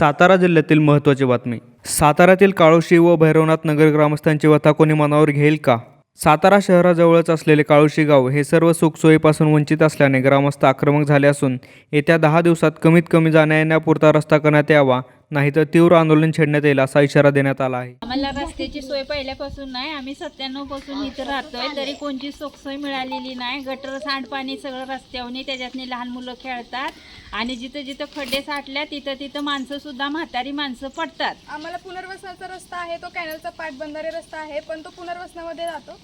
सातारा जिल्ह्यातील महत्त्वाची बातमी. साताऱ्यातील काळोशी व भैरवनाथ नगर ग्रामस्थांची व्यथा कोणी मनावर घेईल का? सातारा शहराजवळच असलेले काळोशी गाव हे सर्व सुखसोयीपासून वंचित असल्याने ग्रामस्थ आक्रमक झाले असून येत्या दहा दिवसात कमीत कमी जाण्या येण्यापुरता रस्ता करण्यात यावा नाहीतर तीव्र आंदोलन छेडण्यात येईल असा इशारा देण्यात आला आहे. आम्हाला रस्त्याची सोय पहिल्यापासून नाही. आम्ही सत्त्याण्णवपासून इथं राहतोय. तरी कोणची सोय मिळालेली नाही. गटर सांडपाणी सगळं रस्त्यावनी त्याच्यातनी लहान मुलं खेळतात. आणि जिथं जिथं खड्डे साठल्या तिथं तिथं माणसं सुद्धा म्हातारी माणसं पडतात. आम्हाला पुनर्वसनाचा रस्ता आहे. तो कॅनलचा पाटबंधारे रस्ता आहे. पण तो पुनर्वसनामध्ये जातो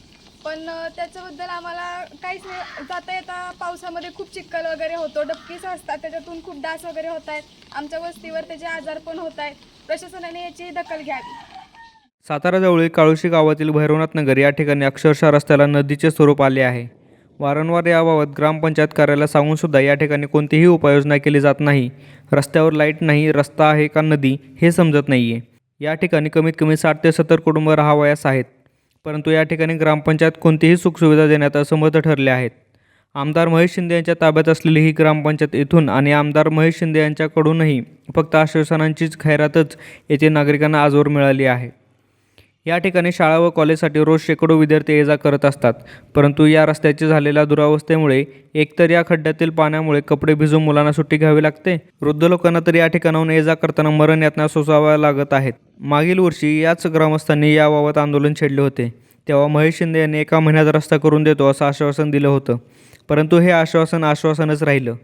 पण त्याच्याबद्दल आम्हाला काहीच नाही. जाता येता पावसामध्ये खूप चिखल वगैरे होतो. डबकीस असतात. त्याच्यातून खूप डास वगैरे होत आहेत. आमच्या वस्तीवर त्याचे आजार पण होत आहेत. प्रशासनाने याची दखल घ्यावी. साताराजवळील काळोशी गावातील भैरवनाथ नगर या ठिकाणी अक्षरशः रस्त्याला नदीचे स्वरूप आले आहे. वारंवार याबाबत ग्रामपंचायत कार्यालयाला सांगूनसुद्धा या ठिकाणी कोणतीही उपाययोजना केली जात नाही. रस्त्यावर लाइट नाही रस्ता आहे का नदी हे समजत नाही आहे या ठिकाणी कमीत कमी साठ ते सत्तर कुटुंब राहावयास आहेत. परंतु या ठिकाणी ग्रामपंचायत कोणतीही सुखसुविधा देण्यात असमर्थ ठरले आहेत. आमदार महेश शिंदे यांच्या ताब्यात असलेली ही ग्रामपंचायत इथून आणि आमदार महेश शिंदे यांच्याकडूनही फक्त आश्वासनांचीच खैरातच येथे नागरिकांना आजवर मिळाली आहे. या ठिकाणी शाळा व कॉलेजसाठी रोज शेकडो विद्यार्थी ये जा करत असतात. परंतु या रस्त्याची झालेल्या दुरावस्थेमुळे एकतर या खड्ड्यातील पाण्यामुळे कपडे भिजून मुलांना सुट्टी घ्यावी लागते. वृद्ध लोकांना तर या ठिकाणाहून ये जा करताना मरण यातना सोसाव्या लागत आहेत. मागील वर्षी याच ग्रामस्थांनी याबाबत आंदोलन छेडले होते. तेव्हा महेश शिंदे यांनी एका महिन्यात रस्ता करून देतो असं आश्वासन दिलं होतं. परंतु हे आश्वासन आश्वासनच राहिलं.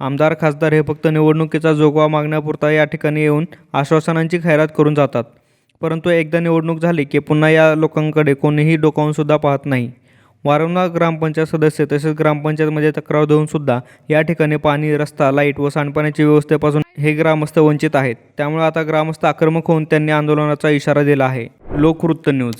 आमदार खासदार हे फक्त निवडणुकीचा जोगवा मागण्यापुरता या ठिकाणी येऊन आश्वासनांची खैरात करून जातात. परंतु एकदा निवडणूक झाली की पुन्हा या लोकांकडे कोणीही डोकावूनसुद्धा पाहत नाही. वारंवार ग्रामपंचायत सदस्य तसेच ग्रामपंचायतमध्ये तक्रार देऊनसुद्धा या ठिकाणी पाणी रस्ता लाइट व सांडपाण्याची व्यवस्थेपासून हे ग्रामस्थ वंचित आहेत. त्यामुळे आता ग्रामस्थ आक्रमक होऊन त्यांनी आंदोलनाचा इशारा दिला आहे. लोकवृत्त न्यूज.